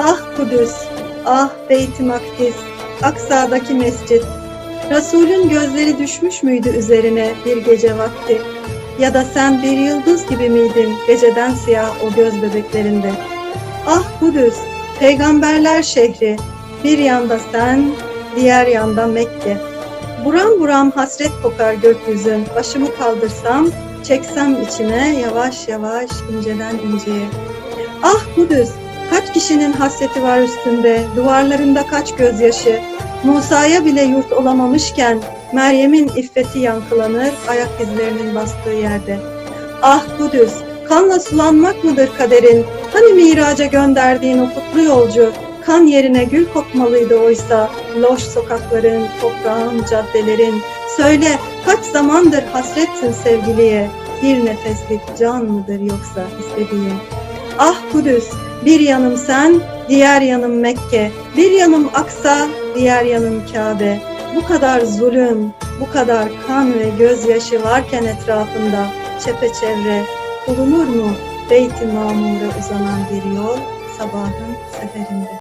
Ah Kudüs, ah Beyt-i Makdis, Aksa'daki mescit. Resulün gözleri düşmüş müydü üzerine bir gece vakti? Ya da sen bir yıldız gibi miydin geceden siyah o göz bebeklerinde? Ah Kudüs, peygamberler şehri, bir yanda sen, diğer yanda Mekke. Buram buram hasret kokar gökyüzün, başımı kaldırsam, çeksem içime yavaş yavaş inceden inceye. Ah Kudüs, kaç kişinin hasreti var üstünde, duvarlarında kaç gözyaşı, Musa'ya bile yurt olamamışken, Meryem'in iffeti yankılanır ayak izlerinin bastığı yerde. Ah Kudüs, kanla sulanmak mıdır kaderin? Hani miraca gönderdiğin o kutlu yolcu, kan yerine gül kokmalıydı oysa, loş sokakların, toprağın, caddelerin. Söyle, kaç zamandır hasretsin sevgiliye, bir nefeslik can mıdır yoksa istediğin? Ah Kudüs, bir yanım sen, diğer yanım Mekke, bir yanım Aksa, diğer yanım Kabe. Bu kadar zulüm, bu kadar kan ve gözyaşı varken etrafında çepeçevre bulunur mu Beyt-i Mamur'a uzanan bir yol sabahın seferinde?